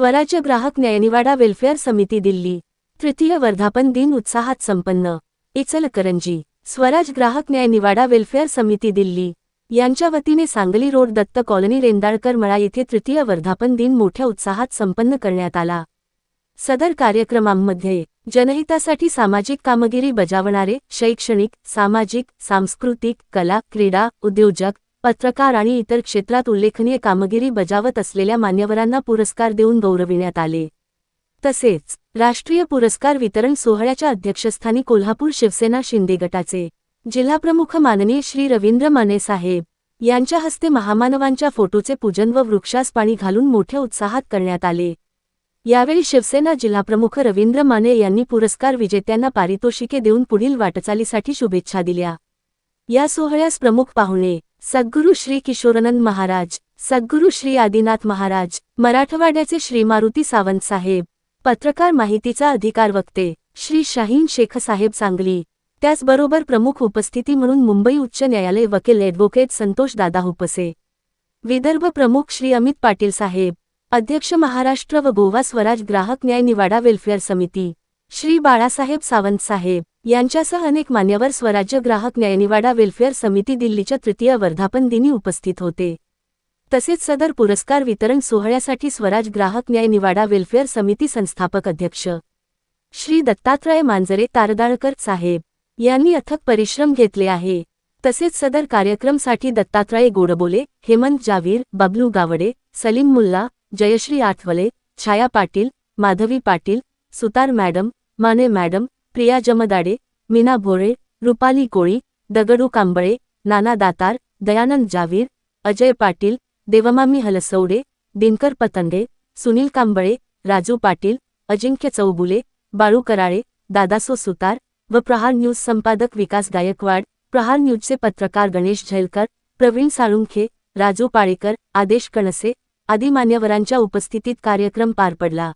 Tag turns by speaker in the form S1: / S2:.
S1: स्वराज्य ग्राहक न्यायनिवाडा वेल्फेअर समिती दिल्ली. तृतीय वर्धापन दिन उत्साहात संपन्न. इचलकरंजी स्वराज ग्राहक न्यायनिवाडा वेल्फेअर समिती दिल्ली. यांच्या वतीने सांगली रोड दत्त कॉलनी रेंदाळकर मळा येथे तृतीय वर्धापन दिन मोठ्या उत्साहात संपन्न करण्यात आला. सदर कार्यक्रमांमध्ये जनहितासाठी सामाजिक कामगिरी बजावणारे शैक्षणिक सामाजिक सांस्कृतिक कला क्रीडा उद्योजक पत्रकार आणि इतर क्षेत्रात उल्लेखनीय कामगिरी बजावत असलेल्या मान्यवरांना पुरस्कार देऊन गौरविण्यात आले. तसेच राष्ट्रीय पुरस्कार वितरण सोहळ्याच्या अध्यक्षस्थानी कोल्हापूर शिवसेना शिंदे गटाचे जिल्हाप्रमुख माननीय श्री रवींद्र माने साहेब यांच्या हस्ते महामानवांच्या फोटोचे पूजन व वृक्षास पाणी घालून मोठ्या उत्साहात करण्यात आले. यावेळी शिवसेना जिल्हाप्रमुख रवींद्र माने यांनी पुरस्कार विजेत्यांना पारितोषिके देऊन पुढील वाटचालीसाठी शुभेच्छा दिल्या. या सोहळ्यास प्रमुख पाहुणे सद्गुरू श्री किशोरनंद महाराज सद्गुरू श्री आदिनाथ महाराज मराठवाड्याचे श्री मारुती सावंत साहेब पत्रकार माहितीचा अधिकार वक्ते श्री शाहीन शेख साहेब सांगली त्याचबरोबर प्रमुख उपस्थिती म्हणून मुंबई उच्च न्यायालय वकील ॲडव्होकेट संतोष दादा हुपसे विदर्भ प्रमुख श्री अमित पाटील साहेब अध्यक्ष महाराष्ट्र व गोवा स्वराज ग्राहक न्याय निवाडा वेल्फेअर समिती श्री बाळासाहेब सावंत साहेब यांच्यासह अनेक मान्यवर स्वराज्य ग्राहक न्यायनिवाडा वेल्फेअर समिती दिल्लीच्या तृतीय वर्धापन दिनी उपस्थित होते. तसेच सदर पुरस्कार वितरण सोहळ्यासाठी स्वराज ग्राहक न्याय निवाडा वेल्फेअर समिती संस्थापक अध्यक्ष श्री दत्तात्रय मांजरे तारदाळकर साहेब यांनी अथक परिश्रम घेतले आहे. तसेच सदर कार्यक्रमसाठी दत्तात्रय गोडबोले हेमंत जावीर बबलू गावडे सलीम मुल्ला जयश्री आठवले छाया पाटील माधवी पाटील सुतार मॅडम माने मॅडम प्रिया जमदाडे मीना भोरे रुपाली कोळी दगडू कांबळे नाना दातार दयानंद जावीर अजय पाटील देवमामी हलसौडे दिनकर पतंगे सुनील कांबळे राजू पाटील अजिंक्य चौबुले बाळू कराळे दादासो सुतार व प्रहार न्यूज संपादक विकास गायकवाड प्रहार न्यूजचे पत्रकार गणेश झैलकर प्रवीण साळुंखे राजू पाळेकर आदेश कणसे आदी मान्यवरांच्या उपस्थितीत कार्यक्रम पार पडला.